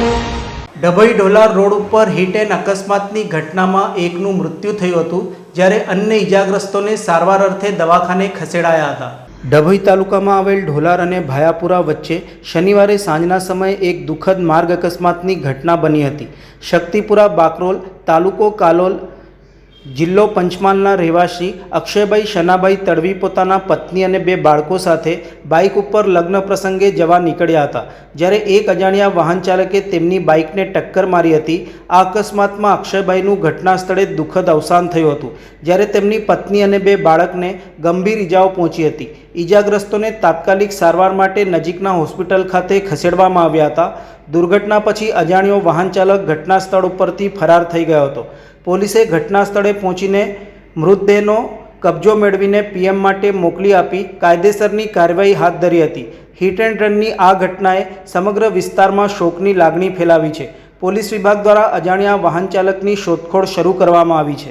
Dabhoi Dholar road ઉપર hit and અકસ્માતની ઘટનામાં એકનું મૃત્યુ થયું હતું, જ્યારે અન્ય ઇજાગ્રસ્તોને સારવાર અર્થે દવાખાને ખસેડાયા હતા. ડભોઈ તાલુકામાં આવેલ ઢોલાર અને ભાયાપુરા વચ્ચે શનિવારે સાંજના સમયે એક દુઃખદ માર્ગ અકસ્માતની ઘટના બની હતી. શક્તિપુરા બાકરોલ તાલુકો કાલોલ જિલ્લો પંચમહાલના રહેવાસી અક્ષયભાઈ શનાભાઈ તડવી પોતાના પત્ની અને બે બાળકો સાથે બાઇક ઉપર લગ્ન પ્રસંગે જવા નીકળ્યા હતા. જ્યારે એક અજાણ્યા વાહન ચાલકે તેમની બાઇકને ટક્કર મારી હતી. આ અકસ્માતમાં અક્ષયભાઈનું ઘટના સ્થળે દુઃખદ અવસાન થયું હતું. જ્યારે તેમની પત્ની અને બે બાળકને ગંભીર ઇજાઓ પહોંચી હતી. ઇજાગ્રસ્તોને તાત્કાલિક સારવાર માટે નજીકના હોસ્પિટલ ખાતે ખસેડવામાં આવ્યા હતા. દુર્ઘટના પછી અજાણ્યો વાહન ચાલક ઘટના સ્થળ ઉપરથી ફરાર થઈ ગયો હતો. પોલીસે ઘટના સ્થળે પહોંચીને મૃતદેહનો કબજો મેળવીને પીએમ માટે મોકલી આપી કાયદેસરની કાર્યવાહી હાથ ધરી હતી. હિટ એન્ડ રનની આ ઘટનાએ સમગ્ર વિસ્તારમાં શોકની લાગણી ફેલાવી છે. પોલીસ વિભાગ દ્વારા અજાણ્યા વાહન ચાલકની શોધખોળ શરૂ કરવામાં આવી છે.